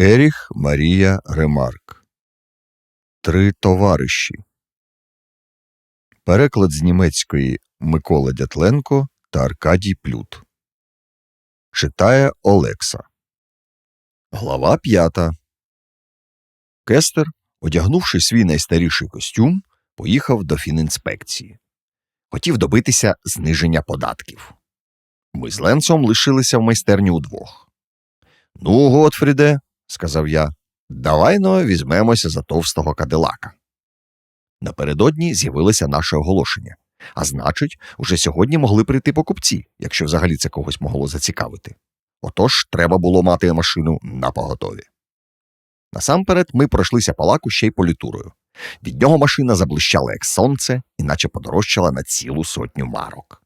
Еріх Марія Ремарк Три товариші. Переклад з німецької Микола Дятленко та Аркадій Плют. Читає Олекса. Глава п'ята. Кестер, одягнувши свій найстаріший костюм, поїхав до фінінспекції. Хотів добитися зниження податків. Ми з Ленцом лишилися в майстерні удвох. Ну, Готфріде, сказав я, давай но візьмемося за товстого кадилака. Напередодні з'явилося наше оголошення, а значить, уже сьогодні могли прийти покупці, якщо взагалі це когось могло зацікавити. Отож, треба було мати машину на поготові. Насамперед ми пройшлися по лаку ще й політурою. Від нього машина заблищала, як сонце, іначе подорожчала на цілу сотню марок.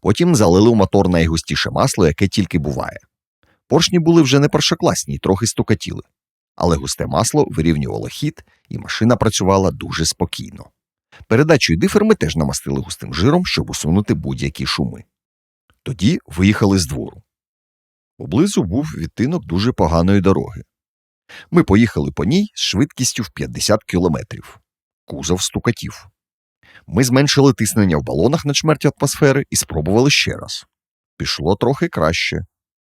Потім залили в мотор найгустіше масло, яке тільки буває. Поршні були вже не першокласні й трохи стукатіли, але густе масло вирівнювало хід, і машина працювала дуже спокійно. Передачу і дифер ми теж намастили густим жиром, щоб усунути будь-які шуми. Тоді виїхали з двору. Поблизу був відтинок дуже поганої дороги. Ми поїхали по ній з швидкістю в 50 кілометрів. Кузов стукатів. Ми зменшили тиснення в балонах на чверть атмосфери і спробували ще раз. Пішло трохи краще.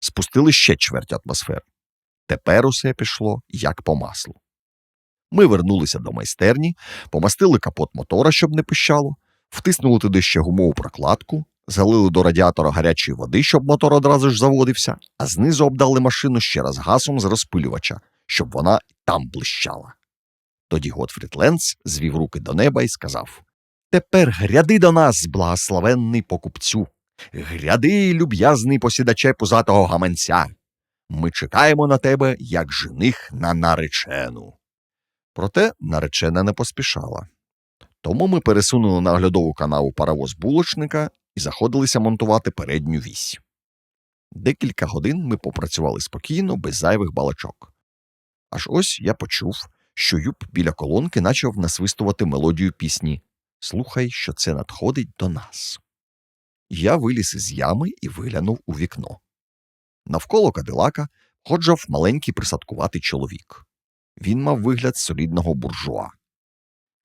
Спустили ще чверть атмосфери. Тепер усе пішло як по маслу. Ми вернулися до майстерні, помастили капот мотора, щоб не пищало, втиснули туди ще гумову прокладку, залили до радіатора гарячої води, щоб мотор одразу ж заводився, а знизу обдали машину ще раз газом з розпилювача, щоб вона там блищала. Тоді Готфрід Ленц звів руки до неба і сказав Тепер гряди до нас, благословенний покупцю. Гряди, люб'язний посідаче пузатого гаманця. Ми чекаємо на тебе, як жених на наречену. Проте наречена не поспішала. Тому ми пересунули на оглядову канаву паровоз булочника і заходилися монтувати передню вісь. Декілька годин ми попрацювали спокійно, без зайвих балачок. Аж ось я почув, що Юб біля колонки почав насвистувати мелодію пісні Слухай, що це надходить до нас. Я виліз із ями і виглянув у вікно. Навколо кадилака ходжав маленький присадкуватий чоловік. Він мав вигляд солідного буржуа.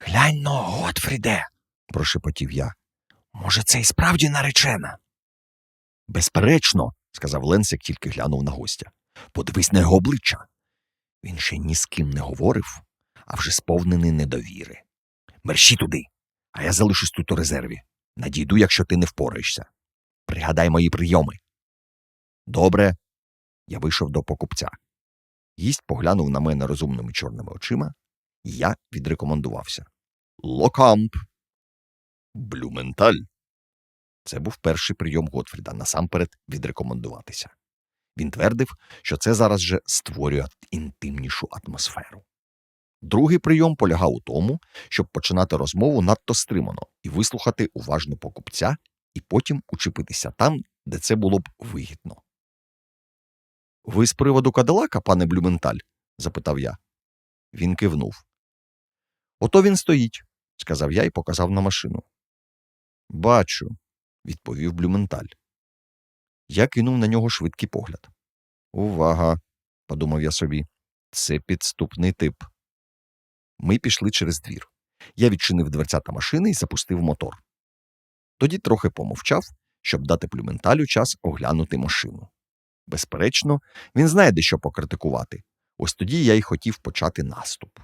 Глянь но, Готфріде, прошепотів я. Може, це і справді наречена? Безперечно, сказав Ленс, як тільки глянув на гостя. Подивись на його обличчя. Він ще ні з ким не говорив, а вже сповнений недовіри. Мерщі туди, а я залишусь тут у резерві. Надійду, якщо ти не впораєшся. Пригадай мої прийоми. Добре. Я вийшов до покупця. Гість поглянув на мене розумними чорними очима, і я відрекомендувався. Локамп. Блюменталь. Це був перший прийом Готфріда насамперед відрекомендуватися. Він твердив, що це зараз же створює інтимнішу атмосферу. Другий прийом полягав у тому, щоб починати розмову надто стримано і вислухати уважно покупця, і потім учепитися там, де це було б вигідно. Ви з приводу Кадилака, пане Блюменталь? запитав я. Він кивнув. Ото він стоїть, сказав я і показав на машину. Бачу, відповів Блюменталь. Я кинув на нього швидкий погляд. Увага, подумав я собі, це підступний тип. Ми пішли через двір. Я відчинив дверцята машини і запустив мотор. Тоді трохи помовчав, щоб дати плюменталю час оглянути машину. Безперечно, він знає, де що покритикувати. Ось тоді я й хотів почати наступ.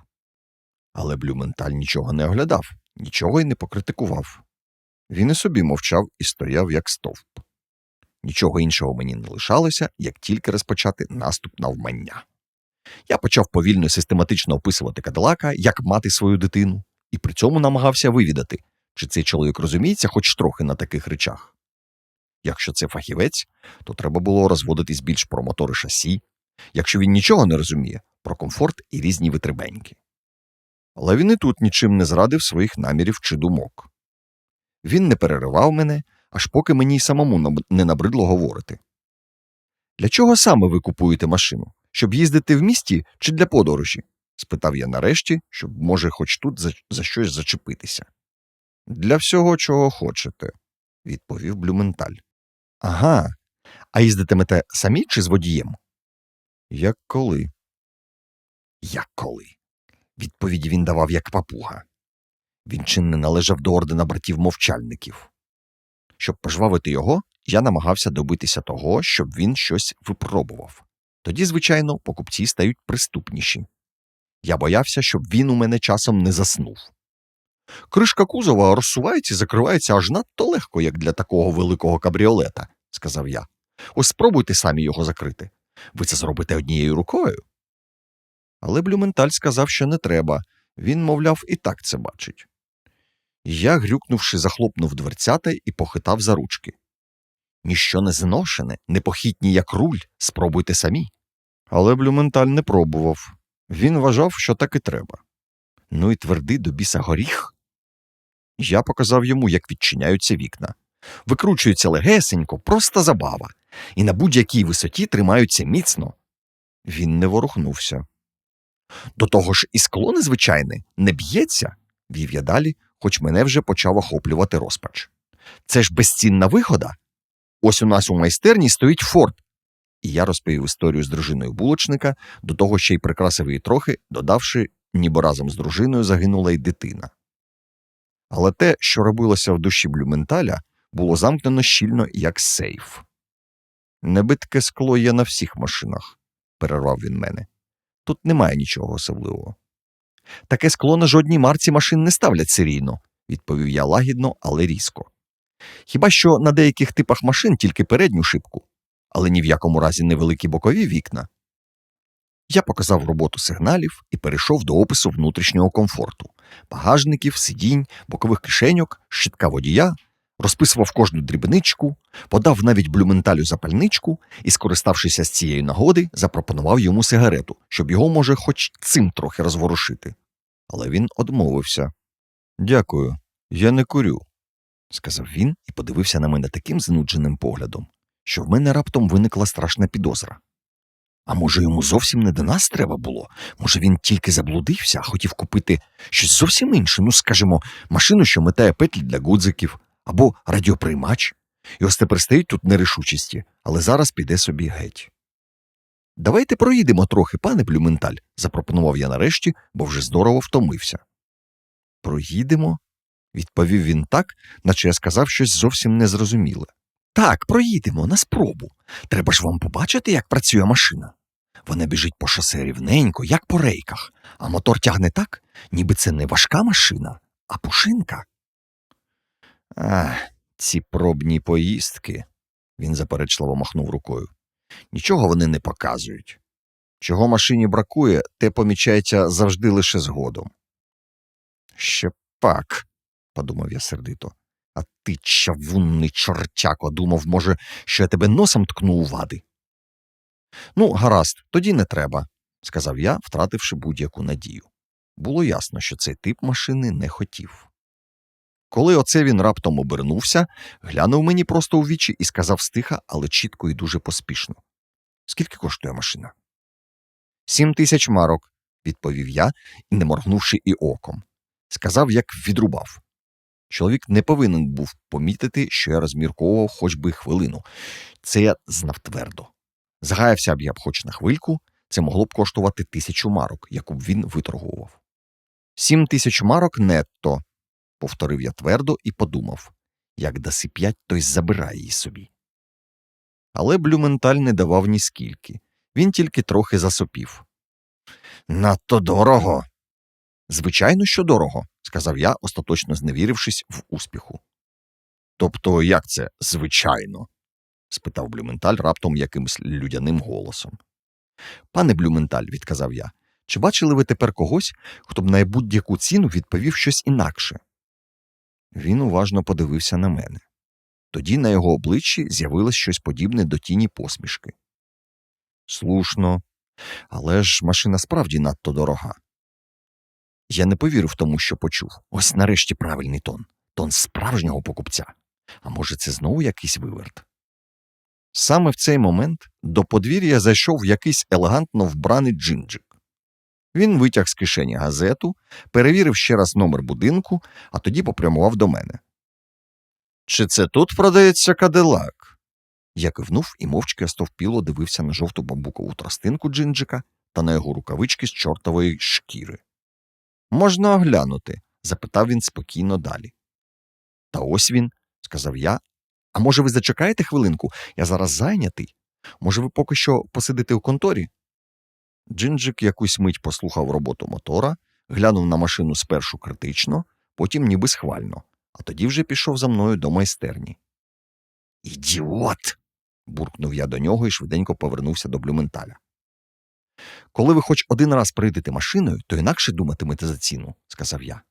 Але Блюменталь нічого не оглядав, нічого й не покритикував. Він і собі мовчав і стояв, як стовп. Нічого іншого мені не лишалося, як тільки розпочати наступ навмання. Я почав повільно систематично описувати Кадилака, як мати свою дитину, і при цьому намагався вивідати, чи цей чоловік розуміється хоч трохи на таких речах. Якщо це фахівець, то треба було розводитись більш про мотори шасі, якщо він нічого не розуміє, про комфорт і різні витребеньки. Але він і тут нічим не зрадив своїх намірів чи думок. Він не переривав мене, аж поки мені й самому не набридло говорити. Для чого саме ви купуєте машину? Щоб їздити в місті чи для подорожі? спитав я нарешті, щоб, може, хоч тут за, за щось зачепитися. Для всього, чого хочете, відповів Блюменталь. Ага. А їздитимете самі чи з водієм? Як коли? Як коли? Відповіді він давав як папуга. Він чи належав до ордена братів мовчальників. Щоб пожвавити його, я намагався добитися того, щоб він щось випробував. Тоді, звичайно, покупці стають приступніші. Я боявся, щоб він у мене часом не заснув. Кришка кузова розсувається і закривається аж надто легко, як для такого великого кабріолета, сказав я. Ось спробуйте самі його закрити. Ви це зробите однією рукою. Але Блюменталь сказав, що не треба. Він, мовляв, і так це бачить. Я, грюкнувши, захлопнув дверцята і похитав за ручки. Ніщо не зношене, непохитні, як руль, спробуйте самі. Але Блюменталь не пробував. Він вважав, що так і треба. Ну і твердий до біса горіх. Я показав йому, як відчиняються вікна. Викручуються легесенько, просто забава, і на будь-якій висоті тримаються міцно. Він не ворухнувся. До того ж, і скло незвичайне не б'ється, вів я далі, хоч мене вже почав охоплювати розпач. Це ж безцінна вигода. Ось у нас у майстерні стоїть форт. І я розповів історію з дружиною булочника, до того ще й прикрасив її трохи, додавши, ніби разом з дружиною загинула й дитина. Але те, що робилося в душі Блюменталя, було замкнено щільно, як сейф. Небитке скло є на всіх машинах, перервав він мене. Тут немає нічого особливого. Таке скло на жодній марці машин не ставлять серійно, відповів я лагідно, але різко. Хіба що на деяких типах машин тільки передню шибку, але ні в якому разі не великі бокові вікна. Я показав роботу сигналів і перейшов до опису внутрішнього комфорту багажників, сидінь, бокових кишеньок, щитка водія, розписував кожну дрібничку, подав навіть блюменталю запальничку і, скориставшися з цієї нагоди, запропонував йому сигарету, щоб його, може, хоч цим трохи розворушити. Але він одмовився. Дякую, я не курю, сказав він і подивився на мене таким знудженим поглядом, що в мене раптом виникла страшна підозра. А може, йому зовсім не до нас треба було? Може, він тільки заблудився, а хотів купити щось зовсім інше, ну, скажімо, машину, що метає петлі для гудзиків, або радіоприймач. І ось тепер стоїть тут нерішучості, але зараз піде собі геть. Давайте проїдемо трохи, пане Блюменталь, запропонував я нарешті, бо вже здорово втомився. Проїдемо? Відповів він так, наче я сказав щось зовсім незрозуміле. Так, проїдемо на спробу. Треба ж вам побачити, як працює машина. Вона біжить по шосе рівненько, як по рейках, а мотор тягне так, ніби це не важка машина, а пушинка. Ах, ці пробні поїздки, він заперечливо махнув рукою. Нічого вони не показують. Чого машині бракує, те помічається завжди лише згодом. Ще пак, подумав я сердито. А ти, чавунний чортяко, думав, може, що я тебе носом ткну у вади. Ну, гаразд, тоді не треба, сказав я, втративши будь-яку надію. Було ясно, що цей тип машини не хотів. Коли оце він раптом обернувся, глянув мені просто у вічі і сказав стиха, але чітко і дуже поспішно. Скільки коштує машина? Сім тисяч марок, відповів я, не моргнувши і оком. Сказав, як відрубав. Чоловік не повинен був помітити, що я розмірковував хоч би хвилину. Це я знав твердо. Згаявся б я б хоч на хвильку, це могло б коштувати тисячу марок, яку б він виторгував. Сім тисяч марок нетто, повторив я твердо і подумав як даси п'ять, то й забирай її собі. Але Блюменталь не давав ні скільки. Він тільки трохи засопів. Надто дорого. Звичайно, що дорого, сказав я, остаточно зневірившись в успіху. Тобто, як це звичайно? спитав Блюменталь раптом якимось людяним голосом. Пане Блюменталь, відказав я, чи бачили ви тепер когось, хто б на будь-яку ціну відповів щось інакше? Він уважно подивився на мене. Тоді на його обличчі з'явилось щось подібне до тіні посмішки. Слушно, але ж машина справді надто дорога. Я не повірив тому, що почув. Ось нарешті правильний тон. Тон справжнього покупця. А може, це знову якийсь виверт? Саме в цей момент до подвір'я зайшов якийсь елегантно вбраний джинджик. Він витяг з кишені газету, перевірив ще раз номер будинку, а тоді попрямував до мене. Чи це тут продається кадилак? Я кивнув і мовчки остовпіло дивився на жовту бамбукову тростинку джинджика, та на його рукавички з чортової шкіри. Можна оглянути? запитав він спокійно далі. Та ось він, сказав я. А може, ви зачекаєте хвилинку? Я зараз зайнятий. Може, ви поки що посидите у конторі? Джинджик якусь мить послухав роботу мотора, глянув на машину спершу критично, потім ніби схвально, а тоді вже пішов за мною до майстерні. Ідіот. буркнув я до нього і швиденько повернувся до Блюменталя. Коли ви хоч один раз прийдете машиною, то інакше думатимете за ціну, сказав я.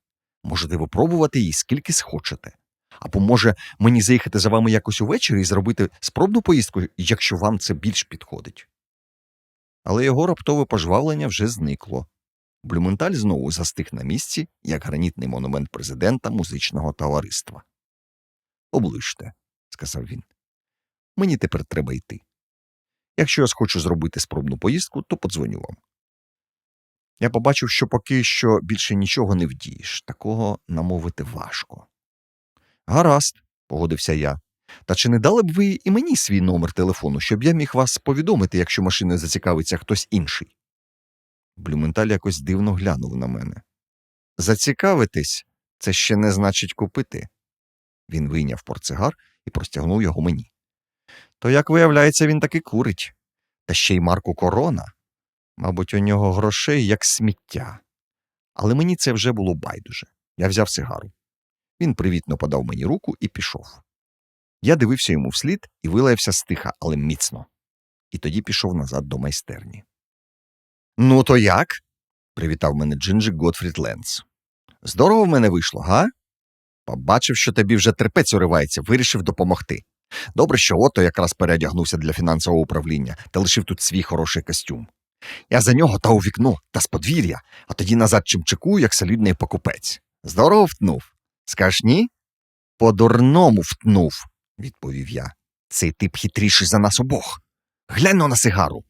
Можете випробувати її скільки схочете. Або, може, мені заїхати за вами якось увечері і зробити спробну поїздку, якщо вам це більш підходить. Але його раптове пожвавлення вже зникло. Блюменталь знову застиг на місці, як гранітний монумент президента музичного товариства. Оближте, сказав він. Мені тепер треба йти. Якщо я схочу зробити спробну поїздку, то подзвоню вам. Я побачив, що поки що більше нічого не вдієш, такого намовити важко. Гаразд, погодився я. Та чи не дали б ви і мені свій номер телефону, щоб я міг вас повідомити, якщо машиною зацікавиться хтось інший? Блюменталь якось дивно глянув на мене. Зацікавитись це ще не значить купити. Він вийняв портсигар і простягнув його мені. То, як виявляється, він таки курить. Та ще й Марку Корона. Мабуть, у нього грошей як сміття. Але мені це вже було байдуже. Я взяв сигару. Він привітно подав мені руку і пішов. Я дивився йому вслід і вилаявся стиха, але міцно. І тоді пішов назад до майстерні. Ну, то як? привітав мене Джинджик Готфрід Ленц. Здорово в мене вийшло, га? Побачив, що тобі вже терпець уривається, вирішив допомогти. Добре, що ото якраз переодягнувся для фінансового управління та лишив тут свій хороший костюм. Я за нього та у вікно та з подвір'я, а тоді назад чимчикую, як солідний покупець. Здорово втнув. Скаж ні? По-дурному втнув, відповів я. Цей тип хитріший за нас обох. Гляньмо на сигару.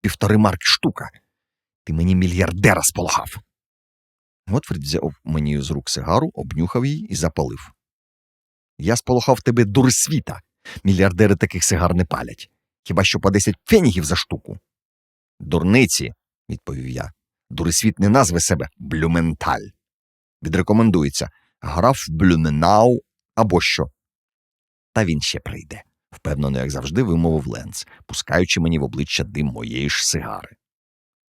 Півтори марки штука. Ти мені мільярдера сполагав. Готфрід взяв мені з рук сигару, обнюхав її і запалив. Я сполохав тебе дурисвіта. Мільярдери таких сигар не палять. Хіба що по десять фенігів за штуку. Дурниці, відповів я. Дурисвіт не назве себе Блюменталь. Відрекомендується граф Блюменау або що. Та він ще прийде, впевнено, як завжди, вимовив Ленц, пускаючи мені в обличчя дим моєї ж сигари.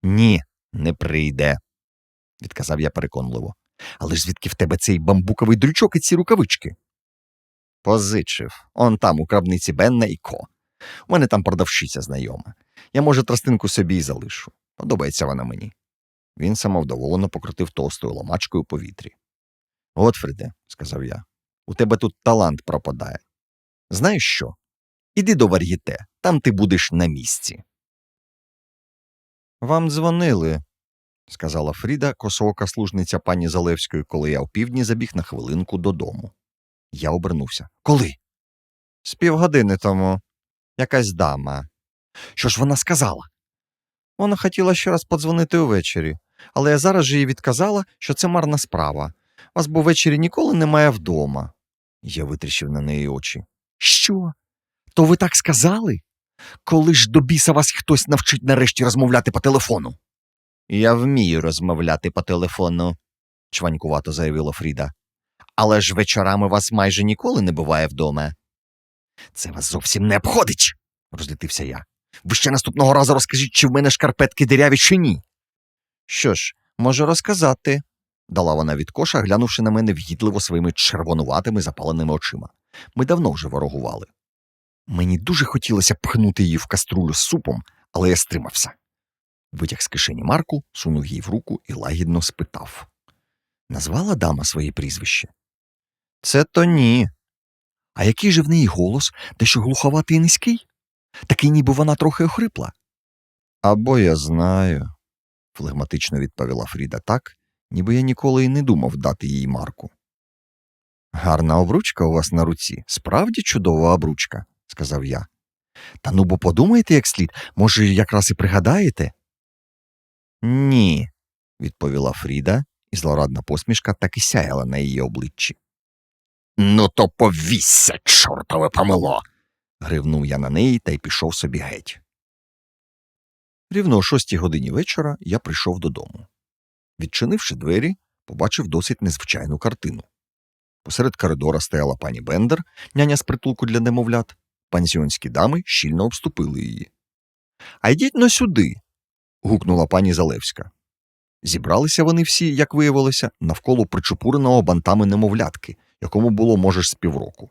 Ні, не прийде, відказав я переконливо. Але ж звідки в тебе цей бамбуковий дрючок і ці рукавички? Позичив. Он там, у крабниці Бенна і Ко. У мене там продавщиця знайома. Я, може, тростинку собі й залишу. Подобається вона мені. Він самовдоволено покрутив товстою ломачкою у повітрі. Готфріде, сказав я, у тебе тут талант пропадає. Знаєш що? Іди до вар'єте, там ти будеш на місці. Вам дзвонили, сказала Фріда, косоока служниця пані Залевської, коли я опівдні забіг на хвилинку додому. Я обернувся. Коли? З півгодини тому. Якась дама. Що ж вона сказала? Вона хотіла ще раз подзвонити увечері, але я зараз же їй відказала, що це марна справа. Вас бо ввечері ніколи немає вдома. Я витріщив на неї очі. Що? То ви так сказали? Коли ж до біса вас хтось навчить нарешті розмовляти по телефону? Я вмію розмовляти по телефону, чванькувато заявила Фріда. Але ж вечорами вас майже ніколи не буває вдома. Це вас зовсім не обходить, розлютився я. Ви ще наступного разу розкажіть, чи в мене шкарпетки диряві, чи ні. Що ж, можу розказати, дала вона від коша, глянувши на мене в'їдливо своїми червонуватими запаленими очима. Ми давно вже ворогували. Мені дуже хотілося пхнути її в каструлю з супом, але я стримався. Витяг з кишені Марку, сунув їй в руку і лагідно спитав Назвала дама своє прізвище? Це то ні. А який же в неї голос, дещо глуховатий і низький? Такий, ніби вона трохи охрипла. Або я знаю, флегматично відповіла Фріда так, ніби я ніколи й не думав дати їй Марку. Гарна обручка у вас на руці, справді чудова обручка, сказав я. Та ну бо подумайте як слід, може, якраз і пригадаєте? Ні, відповіла Фріда, і злорадна посмішка так і сяяла на її обличчі. Ну, то повісся, чортове помило. гривнув я на неї та й пішов собі геть. Рівно о шостій годині вечора я прийшов додому. Відчинивши двері, побачив досить незвичайну картину. Посеред коридора стояла пані Бендер, няня з притулку для немовлят. Пансіонські дами щільно обступили її. А йдіть но сюди. гукнула пані Залевська. Зібралися вони всі, як виявилося, навколо причепуреного бантами немовлятки, якому було, може, з півроку.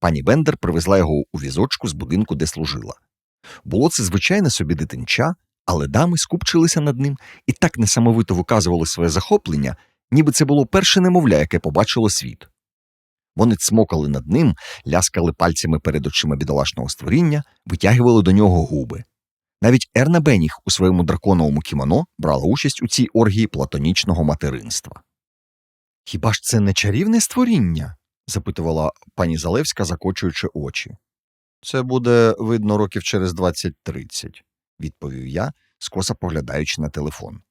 Пані Бендер привезла його у візочку з будинку, де служила. Було це звичайне собі дитинча, але дами скупчилися над ним і так несамовито виказували своє захоплення, ніби це було перше немовля, яке побачило світ. Вони цмокали над ним, ляскали пальцями перед очима бідолашного створіння, витягували до нього губи. Навіть Ерна Беніг у своєму драконовому кімоно брала участь у цій оргії платонічного материнства. Хіба ж це не чарівне створіння? запитувала пані Залевська, закочуючи очі. Це буде видно років через 20-30», – відповів я, скоса поглядаючи на телефон.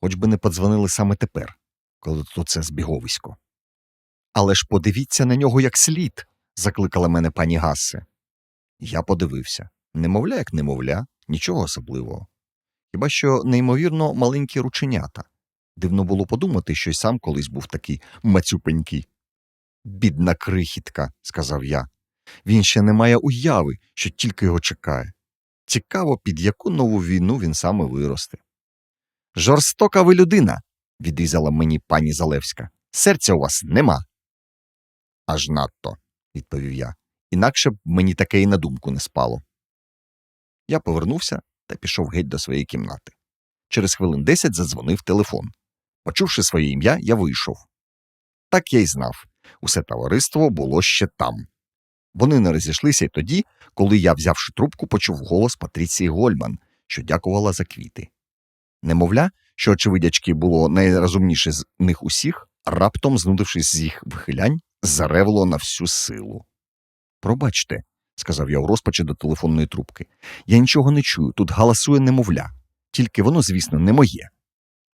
Хоч би не подзвонили саме тепер, коли то це збіговисько. Але ж подивіться на нього як слід, закликала мене пані Гассе. Я подивився. Немовля, як немовля, нічого особливого. Хіба що неймовірно маленькі рученята. Дивно було подумати, що й сам колись був такий мацюпенький. Бідна крихітка, сказав я. Він ще не має уяви, що тільки його чекає. Цікаво, під яку нову війну він саме виросте. Жорстока ви людина, відрізала мені пані Залевська. Серця у вас нема. Аж надто, відповів я, інакше б мені таке і на думку не спало. Я повернувся та пішов геть до своєї кімнати. Через хвилин десять задзвонив телефон. Почувши своє ім'я, я вийшов. Так я й знав усе товариство було ще там. Вони не розійшлися й тоді, коли я, взявши трубку, почув голос Патріції Гольман, що дякувала за квіти. Немовля, що, очевидячки, було найрозумніше з них усіх, раптом, знудившись з їх вихилянь, заревло на всю силу. Пробачте, сказав я у розпачі до телефонної трубки. Я нічого не чую, тут галасує немовля, тільки воно, звісно, не моє.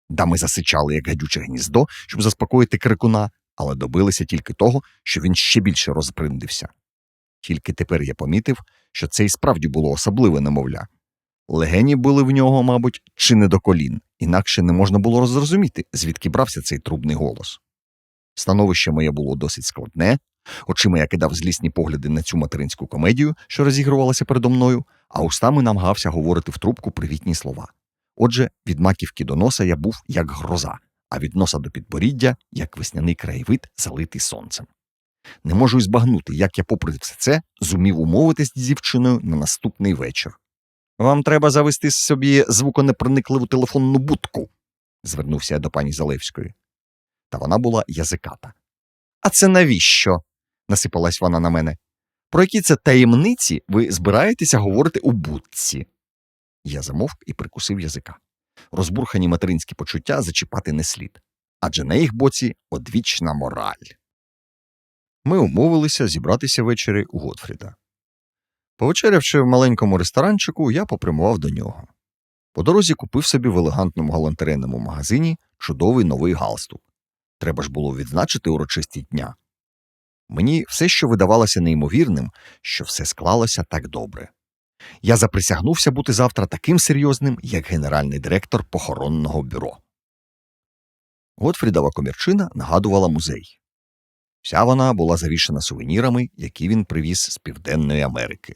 Дами засичали, як гадюче гніздо, щоб заспокоїти крикуна, але добилися тільки того, що він ще більше розприндився. Тільки тепер я помітив, що це і справді було особливе немовля. Легені були в нього, мабуть, чи не до колін, інакше не можна було зрозуміти, звідки брався цей трубний голос. Становище моє було досить складне, очима я кидав злісні погляди на цю материнську комедію, що розігрувалася передо мною, а устами намагався говорити в трубку привітні слова. Отже, від маківки до носа я був як гроза, а від носа до підборіддя як весняний краєвид, залитий сонцем. Не можу й збагнути, як я, попри все це, зумів умовитись з дівчиною на наступний вечір. Вам треба завести собі звуконепроникливу телефонну будку, звернувся я до пані Залевської. Та вона була язиката. А це навіщо? насипалась вона на мене. Про які це таємниці ви збираєтеся говорити у будці? Я замовк і прикусив язика. Розбурхані материнські почуття зачіпати не слід, адже на їх боці одвічна мораль. Ми умовилися зібратися ввечері у Готфріда. Повечерявши в маленькому ресторанчику, я попрямував до нього. По дорозі купив собі в елегантному галантерейному магазині чудовий новий галстук. Треба ж було відзначити урочисті дня. Мені все що видавалося неймовірним, що все склалося так добре. Я заприсягнувся бути завтра таким серйозним, як генеральний директор похоронного бюро. Готфрідова комірчина нагадувала музей. Вся вона була завішена сувенірами, які він привіз з Південної Америки.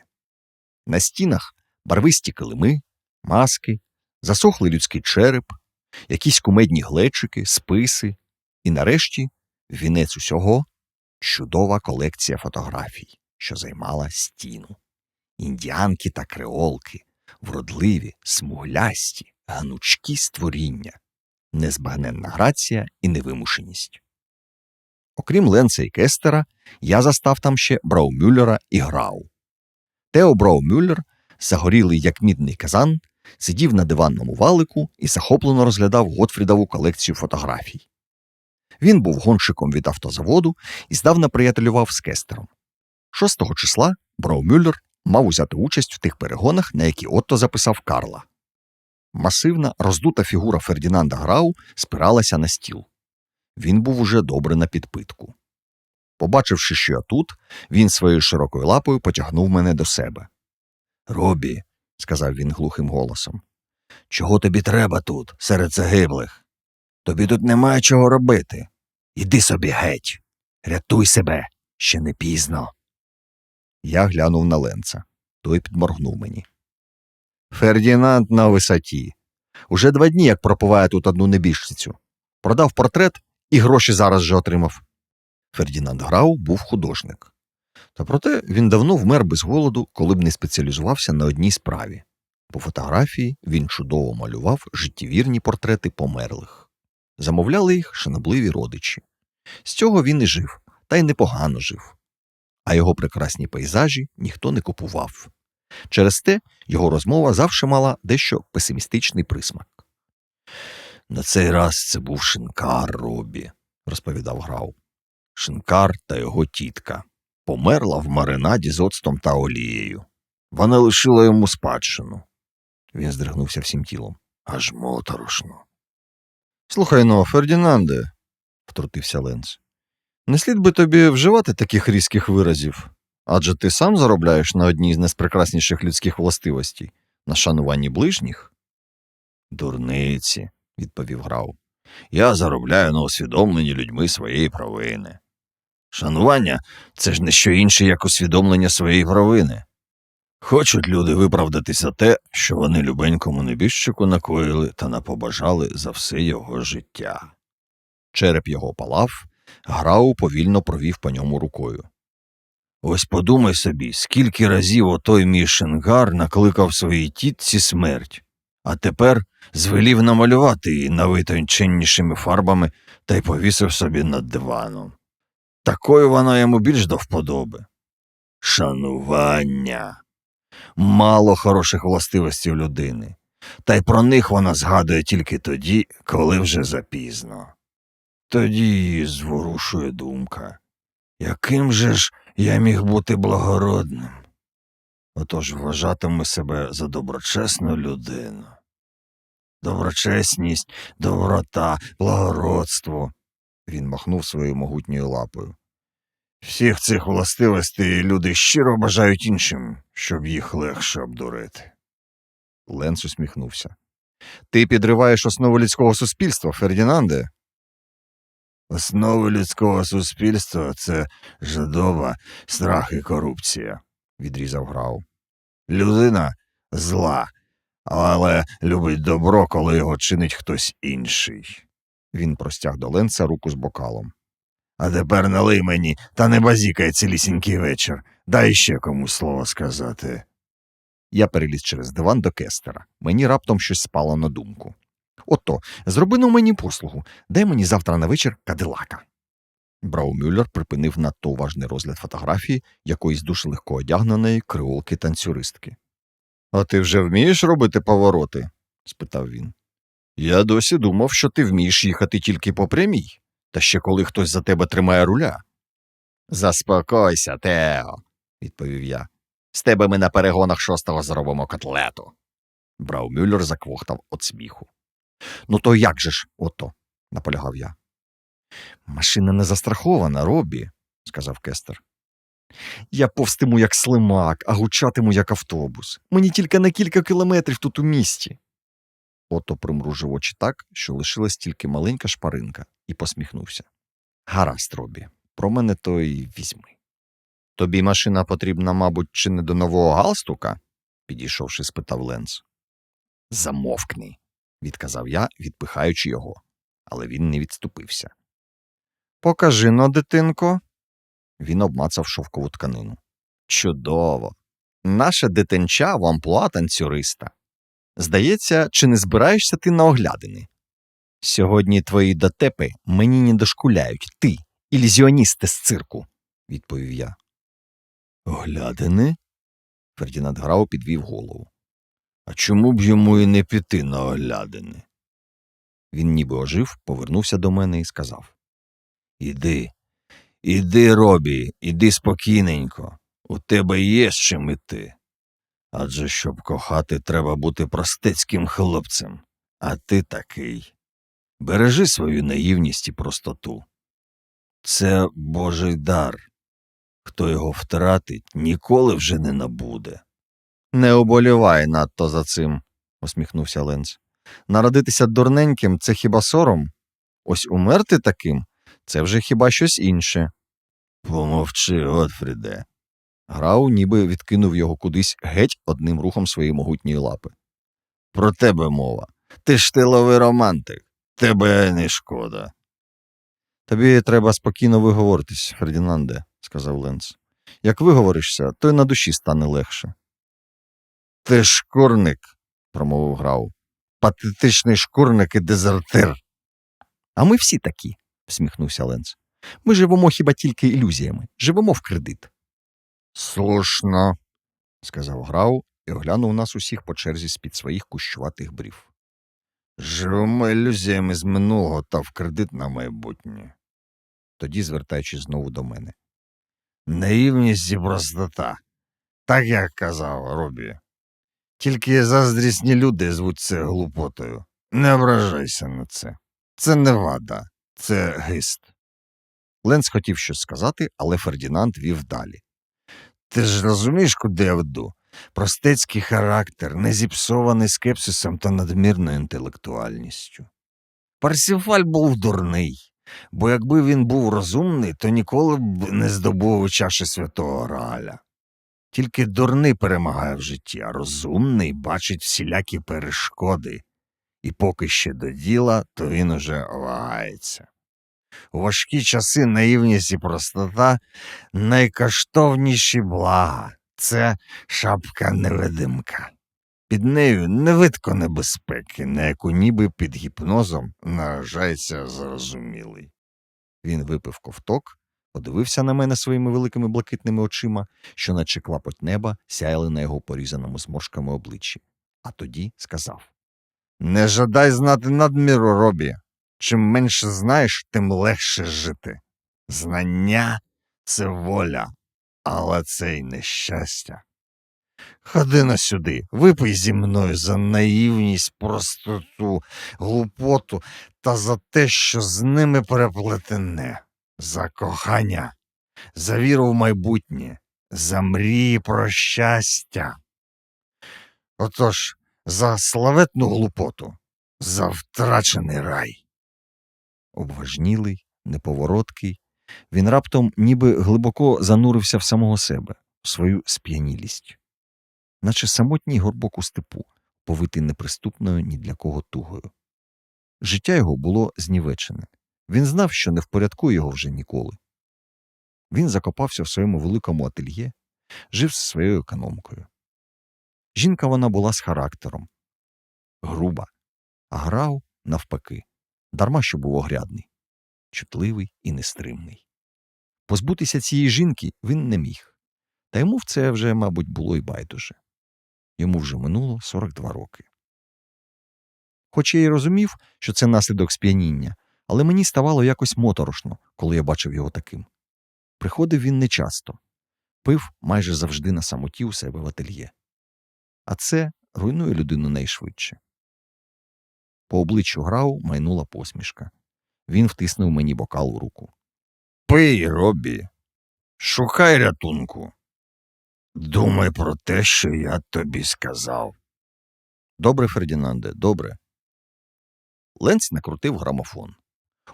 На стінах барвисті килими, маски, засохлий людський череп, якісь кумедні глечики, списи, і нарешті вінець усього чудова колекція фотографій, що займала стіну. Індіанки та креолки, вродливі, смуглясті, гнучкі створіння, незбагненна грація і невимушеність. Окрім Ленца і Кестера, я застав там ще Браумюллера і Грау. Тео Браумюллер, загорілий як мідний казан, сидів на диванному валику і захоплено розглядав Готфрідову колекцію фотографій. Він був гонщиком від автозаводу і здавна приятелював з Кестером. 6 числа Браумюллер мав узяти участь в тих перегонах, на які Отто записав Карла. Масивна, роздута фігура Фердінанда Грау спиралася на стіл. Він був уже добре на підпитку. Побачивши, що я тут, він своєю широкою лапою потягнув мене до себе. Робі, сказав він глухим голосом, Чого тобі треба тут, серед загиблих? Тобі тут немає чого робити. Іди собі геть. Рятуй себе, ще не пізно. Я глянув на Ленца. Той підморгнув мені. Фердінанд на висоті. Уже два дні як пропиває тут одну небіжчицю. Продав портрет і гроші зараз же отримав. Фердінанд Грау був художник. Та проте він давно вмер без голоду, коли б не спеціалізувався на одній справі. По фотографії він чудово малював життєвірні портрети померлих. Замовляли їх шанобливі родичі. З цього він і жив, та й непогано жив. А його прекрасні пейзажі ніхто не купував. Через те його розмова завжди мала дещо песимістичний присмак. На цей раз це був шинкар Робі, розповідав Грау. Шинкар та його тітка померла в маринаді з оцтом та олією. Вона лишила йому спадщину. Він здригнувся всім тілом. Аж моторошно. Слухай но, Фердінанде, втрутився Ленц. Не слід би тобі вживати таких різких виразів, адже ти сам заробляєш на одній з найпрекрасніших людських властивостей на шануванні ближніх. Дурниці, відповів Грау. Я заробляю на усвідомленні людьми своєї провини. Шанування це ж не що інше, як усвідомлення своєї провини. Хочуть люди виправдатися те, що вони любенькому небіжчику накоїли та напобажали за все його життя. Череп його палав, Грау повільно провів по ньому рукою. Ось подумай собі, скільки разів отой мій шингар накликав своїй тітці смерть, а тепер звелів намалювати її навитонченнішими фарбами та й повісив собі над диваном. Такою вона йому більш до вподоби. Шанування. Мало хороших властивостей людини, та й про них вона згадує тільки тоді, коли вже запізно. Тоді зворушує думка. Яким же ж я міг бути благородним? Отож вважатиме себе за доброчесну людину. Доброчесність, доброта, благородство. Він махнув своєю могутньою лапою. Всіх цих властивостей люди щиро бажають іншим, щоб їх легше обдурити. Ленс усміхнувся. Ти підриваєш основу людського суспільства, Фердінанде. Основи людського суспільства це жадоба, страх і корупція, відрізав Грау. Людина зла, але любить добро, коли його чинить хтось інший. Він простяг до Ленца руку з бокалом. А тепер налий мені, та не базікай цілісінький вечір. Дай ще комусь слово сказати. Я переліз через диван до кестера. Мені раптом щось спало на думку. Ото, зроби на мені послугу, дай мені завтра на вечір кадилака. Браумюллер припинив надто уважний розгляд фотографії якоїсь дуже легко одягненої креолки танцюристки. А ти вже вмієш робити повороти? спитав він. Я досі думав, що ти вмієш їхати тільки по прямій, та ще коли хтось за тебе тримає руля. Заспокойся, Тео, відповів я. З тебе ми на перегонах шостого зробимо котлету. Браумюллер заквохтав від сміху. Ну то як же ж, ото, наполягав я. Машина не застрахована, Робі, сказав Кестер. Я повстиму як слимак, а гучатиму як автобус. Мені тільки на кілька кілометрів тут у місті. Ото примружив очі так, що лишилась тільки маленька шпаринка, і посміхнувся. Гаразд, Робі, про мене то й візьми. Тобі машина потрібна, мабуть, чи не до нового галстука? підійшовши, спитав Ленц. Замовкни, відказав я, відпихаючи його, але він не відступився. Покажи но, дитинко. Він обмацав шовкову тканину. Чудово. Наше дитинча в амплуа танцюриста. Здається, чи не збираєшся ти на оглядини? Сьогодні твої дотепи мені не дошкуляють, ти, ілюзіоністе з цирку, відповів я. Оглядини? Фердінанд Грау підвів голову. А чому б йому і не піти на оглядини? Він ніби ожив, повернувся до мене і сказав Іди, іди, Робі, іди спокійненько. У тебе є з чим іти. Адже щоб кохати, треба бути простецьким хлопцем, а ти такий. Бережи свою наївність і простоту. Це Божий дар. Хто його втратить, ніколи вже не набуде. Не оболівай надто за цим, посміхнувся Ленц. Народитися дурненьким це хіба сором? Ось умерти таким це вже хіба щось інше. Помовчи, Отфріде. Грау ніби відкинув його кудись геть одним рухом своєї могутньої лапи. Про тебе мова. Ти ж тиловий романтик. Тебе не шкода. Тобі треба спокійно виговоритись, Фердінанде, сказав Ленц. Як виговоришся, то й на душі стане легше. Ти шкурник, промовив Грау. Патетичний шкурник і дезертир. А ми всі такі, всміхнувся Ленц. Ми живемо хіба тільки ілюзіями, живемо в кредит. Слушно, сказав Грау і оглянув нас усіх по черзі з-під своїх кущуватих брів. Живемо ілюзіями з минулого та в кредит на майбутнє. Тоді, звертаючись знову до мене. Наївність і простота, так як казав Робі. Тільки заздрісні люди звуть це глупотою. Не ображайся на це. Це не вада, це гист. Ленц хотів щось сказати, але Фердінанд вів далі. Ти ж розумієш, куди я веду? Простецький характер, не зіпсований скепсисом та надмірною інтелектуальністю. Парсіфаль був дурний, бо якби він був розумний, то ніколи б не здобув чаші святого Грааля. Тільки дурний перемагає в житті, а розумний бачить всілякі перешкоди, і поки ще до діла, то він уже вагається. У важкі часи наївність і простота найкоштовніші блага. Це шапка невидимка. Під нею невидко небезпеки, на яку ніби під гіпнозом наражається зрозумілий. Він випив ковток, подивився на мене своїми великими блакитними очима, що, наче клапоть неба, сяяли на його порізаному зморшками обличчі, а тоді сказав Не жадай знати надміру, Робі. Чим менше знаєш, тим легше жити. Знання це воля, але це й нещастя. Ходи на сюди, випий зі мною за наївність, простоту, глупоту та за те, що з ними переплетене, за кохання, за віру в майбутнє, за мрії про щастя. Отож, за славетну глупоту, за втрачений рай. Обважнілий, неповороткий, він раптом ніби глибоко занурився в самого себе, в свою сп'янілість, наче самотній горбок у степу, повитий неприступною ні для кого тугою. Життя його було знівечене. Він знав, що не впорядкує його вже ніколи. Він закопався в своєму великому ательє, жив зі своєю економкою. Жінка вона була з характером, груба, а грав навпаки, дарма що був огрядний, чутливий і нестримний. Позбутися цієї жінки він не міг, та йому в це вже, мабуть, було й байдуже. Йому вже минуло 42 роки. Хоч я й розумів, що це наслідок сп'яніння, але мені ставало якось моторошно, коли я бачив його таким. Приходив він нечасто, пив майже завжди на самоті у себе в ательє. А це руйнує людину найшвидше. По обличчю грау майнула посмішка. Він втиснув мені бокал у руку. Пий, Робі, шукай рятунку. Думай про те, що я тобі сказав. Добре, Фердінанде, добре. Ленц накрутив грамофон.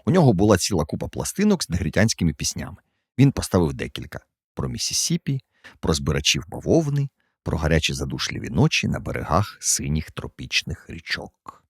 У нього була ціла купа пластинок з негритянськими піснями. Він поставив декілька про Місісіпі, про збирачів бавовни, про гарячі задушливі ночі на берегах синіх тропічних річок.